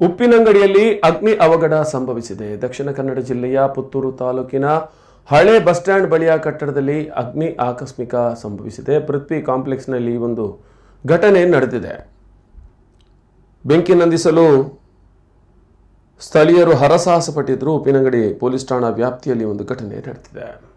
ಉಪ್ಪಿನಂಗಡಿಯಲ್ಲಿ ಅಗ್ನಿ ಅವಘಡ ಸಂಭವಿಸಿದೆ. ದಕ್ಷಿಣ ಕನ್ನಡ ಜಿಲ್ಲೆಯ ಪುತ್ತೂರು ತಾಲೂಕಿನ ಹಳೆ ಬಸ್ ಸ್ಟ್ಯಾಂಡ್ ಬಳಿಯ ಕಟ್ಟಡದಲ್ಲಿ ಅಗ್ನಿ ಆಕಸ್ಮಿಕ ಸಂಭವಿಸಿದೆ. ಪೃಥ್ವಿ ಕಾಂಪ್ಲೆಕ್ಸ್ನಲ್ಲಿ ಈ ಒಂದು ಘಟನೆ ನಡೆದಿದೆ. ಬೆಂಕಿ ನಂದಿಸಲು ಸ್ಥಳೀಯರು ಹರಸಾಹಸ ಪಟ್ಟಿದ್ರು ಉಪ್ಪಿನಂಗಡಿ ಪೊಲೀಸ್ ಠಾಣಾ ವ್ಯಾಪ್ತಿಯಲ್ಲಿ ಒಂದು ಘಟನೆ ನಡೆದಿದೆ.